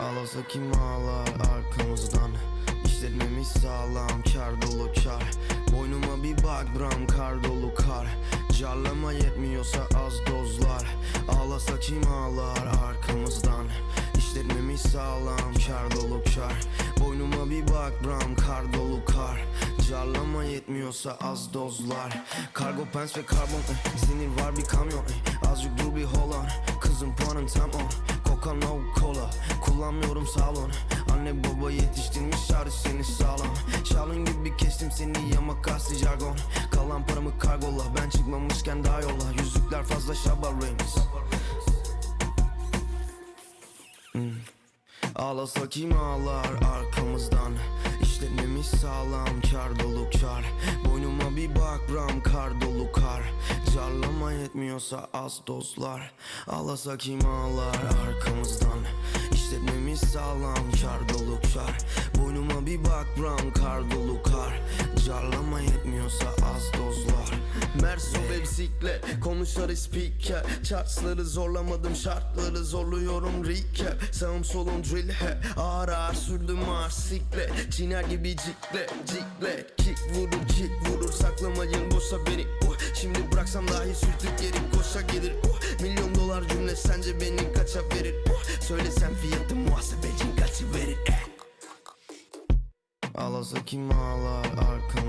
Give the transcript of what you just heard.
Ağlasa kim ağlar arkamızdan? İşletmemiz sağlam kar dolu kar. Boynuma bir bak bram kar dolu kar. Carlama yetmiyorsa az dozlar. Ağlasa kim ağlar arkamızdan? İşletmemiz sağlam kar dolu kar. Boynuma bir bak bram kar dolu kar. Carlama yetmiyorsa az dozlar. Kargo pens ve karbon Sinir var bir kamyon Kullanmıyorum salon. Anne baba yetiştirmiş şarj seni sağlam. Şalın gibi kestim seni yama kasti jargon. Kalan paramı kargola Ben çıkmamışken daha yolla. Yüzükler fazla şaba rings. Ağlasa kim ağlar arkamızdan. İşletmemiz sağlam kar dolu kar. Boynuma bir bak bram kar dolu kar. Carlama yetmiyorsa az dozlar. Ağlasa kim ağlar arkamızdan Bak bram kar dolu kar. Carlama yetmiyorsa az dozlar. Merso ve bisiklet konuşar spiker Chartsları zorlamadım şartları zorluyorum recap. Sağım solum drill he. Ağır ağır sürdüm ağır siklet Ciner gibi cikle cikle. Kick vurur kick vurur. Saklamayın boşa beni. Oh. Şimdi bıraksam dahi sürtük geri koşa gelir. Oh. Milyon dolar cümle sence beni kaça verir? Oh. Söylesem fiyatı muhasebecin kaçı verir? Eh. Ağlasa kim ağlar arkam